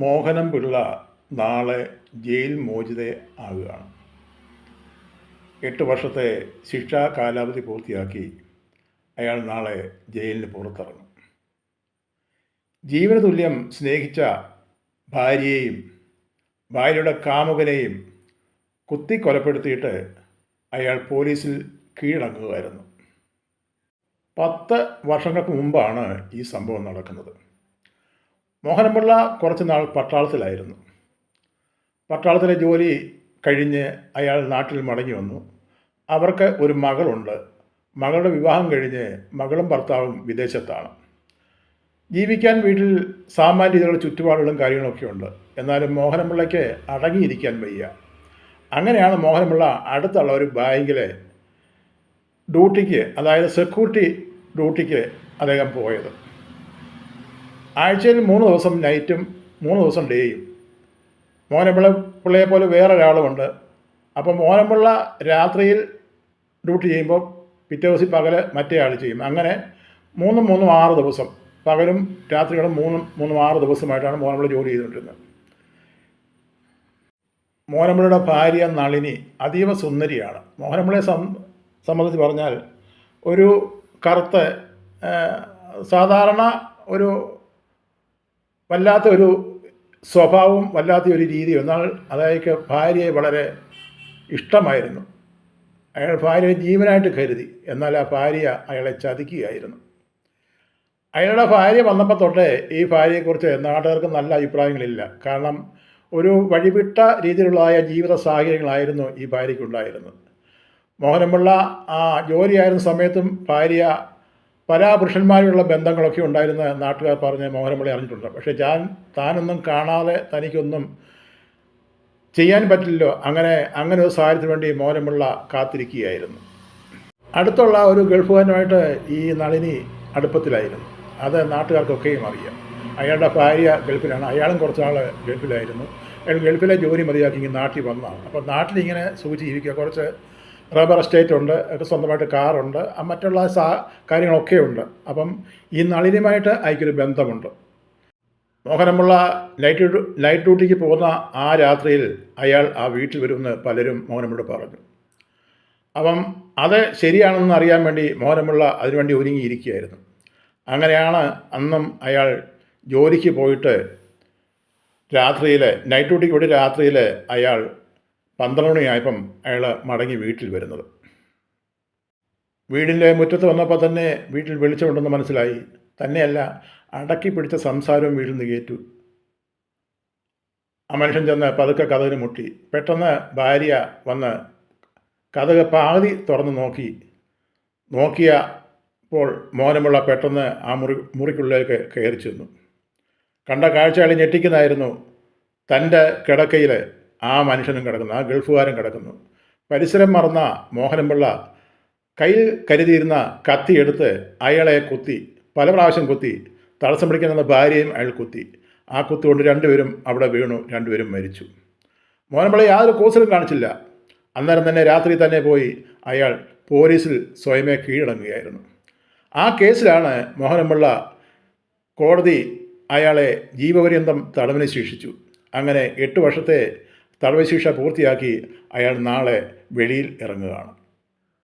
മോഹനം പിള്ള നാളെ ജയിൽ മോചിത ആകുകയാണ്. എട്ട് വർഷത്തെ ശിക്ഷാ കാലാവധി പൂർത്തിയാക്കി അയാൾ നാളെ ജയിലിന് പുറത്തിറങ്ങും. ജീവന തുല്യം സ്നേഹിച്ച ഭാര്യയെയും ഭാര്യയുടെ കാമുകനെയും കുത്തി കൊലപ്പെടുത്തിയിട്ട് അയാൾ പോലീസിൽ കീഴടങ്ങുകയായിരുന്നു. പത്ത് വർഷങ്ങൾക്ക് മുമ്പാണ് ഈ സംഭവം നടക്കുന്നത്. മോഹനപിള്ള കുറച്ച് നാൾ പട്ടാളത്തിലായിരുന്നു. പട്ടാളത്തിലെ ജോലി കഴിഞ്ഞ് അയാൾ നാട്ടിൽ മടങ്ങി വന്നു. അവർക്ക് ഒരു മകളുണ്ട്. മകളുടെ വിവാഹം കഴിഞ്ഞ് മകളും ഭർത്താവും വിദേശത്താണ്. ജീവിക്കാൻ വീട്ടിൽ സാമാന്യ രീതിയിലുള്ള ചുറ്റുപാടുകളും കാര്യങ്ങളൊക്കെ ഉണ്ട്. എന്നാലും മോഹനപിള്ളയ്ക്ക് അടങ്ങിയിരിക്കാൻ വയ്യ. അങ്ങനെയാണ് മോഹനപിള്ള അടുത്തുള്ള ഒരു ബാങ്കിലെ ഡ്യൂട്ടിക്ക് അതായത് സെക്യൂരിറ്റി ഡ്യൂട്ടിക്ക് അദ്ദേഹം പോയത്. ആഴ്ചയിൽ മൂന്ന് ദിവസം നൈറ്റും മൂന്ന് ദിവസം ഡേയും. മോനമ്പിള്ള പിള്ളയെ പോലെ വേറെ ഒരാളുമുണ്ട് അപ്പം മോനമ്പിള്ള രാത്രിയിൽ ഡ്യൂട്ടി ചെയ്യുമ്പോൾ പിറ്റേ ദിവസം പകൽ മറ്റേ ആൾ ചെയ്യും. അങ്ങനെ മൂന്നും മൂന്നും ആറ് ദിവസം പകലും രാത്രികളും മൂന്നും മൂന്നും ആറ് ദിവസമായിട്ടാണ് മോനമ്പിള്ള ജോലി ചെയ്തുകൊണ്ടിരുന്നത്. മോനമ്പിളയുടെ ഭാര്യ നളിനി അതീവ സുന്ദരിയാണ്. മോഹനമ്പിളയെ സംബന്ധിച്ച് പറഞ്ഞാൽ ഒരു കറുത്ത സാധാരണ ഒരു വല്ലാത്ത ഒരു സ്വഭാവവും വല്ലാത്ത ഒരു രീതിയും എന്നാൽ അതായത് ഭാര്യയെ വളരെ ഇഷ്ടമായിരുന്നു. അയാൾ ഭാര്യയെ ജീവനായിട്ട് കരുതി. എന്നാൽ ആ ഭാര്യ അയാളെ ചതിക്കുകയായിരുന്നു. അയാളുടെ ഭാര്യ വന്നപ്പോൾ തൊട്ടേ ഈ ഭാര്യയെക്കുറിച്ച് നാട്ടുകാർക്ക് നല്ല അഭിപ്രായങ്ങളില്ല. കാരണം ഒരു വഴിവിട്ട രീതിയിലുള്ളതായ ജീവിത സാഹചര്യങ്ങളായിരുന്നു ഈ ഭാര്യയ്ക്കുണ്ടായിരുന്നത്. മോഹനമുള്ള ആ ജോലിയായിരുന്ന സമയത്തും ഭാര്യ പല പുരുഷന്മാരുള്ള ബന്ധങ്ങളൊക്കെ ഉണ്ടായിരുന്ന നാട്ടുകാർ പറഞ്ഞ് മോഹനപിള്ളയെ അറിഞ്ഞിട്ടുണ്ട്. പക്ഷേ ഞാൻ താനൊന്നും കാണാതെ തനിക്കൊന്നും ചെയ്യാൻ പറ്റില്ലല്ലോ. അങ്ങനെ അങ്ങനെ ഒരു സാഹചര്യത്തിന് വേണ്ടി മോഹനമുള്ള കാത്തിരിക്കുകയായിരുന്നു. അടുത്തുള്ള ഒരു ഗൾഫുകാരനുമായിട്ട് ഈ നളിനി അടുപ്പത്തിലായിരുന്നു. അത് നാട്ടുകാർക്കൊക്കെയും അറിയാം. അയാളുടെ ഭാര്യ ഗൾഫിലാണ്. അയാളും കുറച്ച് നാൾ ഗൾഫിലായിരുന്നു. അയാൾ ഗൾഫിലെ ജോലി മതിയാക്കി നാട്ടിൽ വന്നതാണ്. അപ്പോൾ നാട്ടിലിങ്ങനെ ജീവിക്കുക കുറച്ച് റബ്ബർ എസ്റ്റേറ്റ് ഉണ്ട് സ്വന്തമായിട്ട് കാറുണ്ട് മറ്റുള്ള സാ കാര്യങ്ങളൊക്കെ ഉണ്ട്. അപ്പം ഈ നളിനിയുമായിട്ട് അയക്കൊരു ബന്ധമുണ്ട്. മോഹനമുള്ള ലൈറ്റ് ലൈറ്റ് ഡ്യൂട്ടിക്ക് പോകുന്ന ആ രാത്രിയിൽ അയാൾ ആ വീട്ടിൽ വരുമെന്ന് പലരും മോഹനമുള്ള പറഞ്ഞു. അപ്പം അത് ശരിയാണെന്ന് അറിയാൻ വേണ്ടി മോഹനമുള്ള അതിനുവേണ്ടി ഒരുങ്ങിയിരിക്കുകയായിരുന്നു. അങ്ങനെയാണ് അന്നും അയാൾ ജോലിക്ക് പോയിട്ട് രാത്രിയിൽ നൈറ്റ് ഡ്യൂട്ടിക്ക് വേണ്ടി രാത്രിയിൽ അയാൾ പന്ത്രണ്ട് മണിയായപ്പം അയാൾ മടങ്ങി വീട്ടിൽ വരുന്നത്. വീടിന്റെ മുറ്റത്ത് വന്നപ്പോൾ തന്നെ വീട്ടിൽ വെളിച്ചമുണ്ടെന്ന് മനസ്സിലായി. തന്നെയല്ല അടക്കി പിടിച്ച സംസാരവും വീട്ടിൽ നിന്ന് കയറ്റു ആ മനുഷ്യൻ ചെന്ന് പതുക്കെ കഥകിന് മുട്ടി. പെട്ടെന്ന് ഭാര്യ വന്ന് കഥക് പാതി തുറന്ന് നോക്കി. നോക്കിയപ്പോൾ മോനമുള്ള പെട്ടെന്ന് ആ മുറി മുറിക്കുള്ളിലേക്ക് കയറി ചെന്നു. കണ്ട കാഴ്ചകളെ ഞെട്ടിക്കുന്നതായിരുന്നു. തന്റെ കിടക്കയിൽ ആ മനുഷ്യനും കിടക്കുന്നു ആ ഗൾഫുകാരും കിടക്കുന്നു. പരിസരം മറന്ന മോഹനപിള്ള കയ്യിൽ കരുതിയിരുന്ന കത്തി എടുത്ത് അയാളെ കുത്തി പല പ്രാവശ്യം കുത്തി തടസ്സം പിടിക്കുന്ന ഭാര്യയും അയാൾ കുത്തി. ആ കുത്തി കൊണ്ട് രണ്ടുപേരും അവിടെ വീണു രണ്ടുപേരും മരിച്ചു. മോഹനപിള്ള യാതൊരു കോസിലും കാണിച്ചില്ല. അന്നേരം തന്നെ രാത്രി തന്നെ പോയി അയാൾ പോലീസിൽ സ്വയമേ കീഴടങ്ങുകയായിരുന്നു. ആ കേസിലാണ് മോഹനപിള്ള കോടതി അയാളെ ജീവപര്യന്തം തടവിന് ശിക്ഷിച്ചു. അങ്ങനെ എട്ട് വർഷത്തെ തടവ് ശിക്ഷ പൂർത്തിയാക്കി അയാൾ നാളെ വെളിയിൽ ഇറങ്ങുകയാണ്.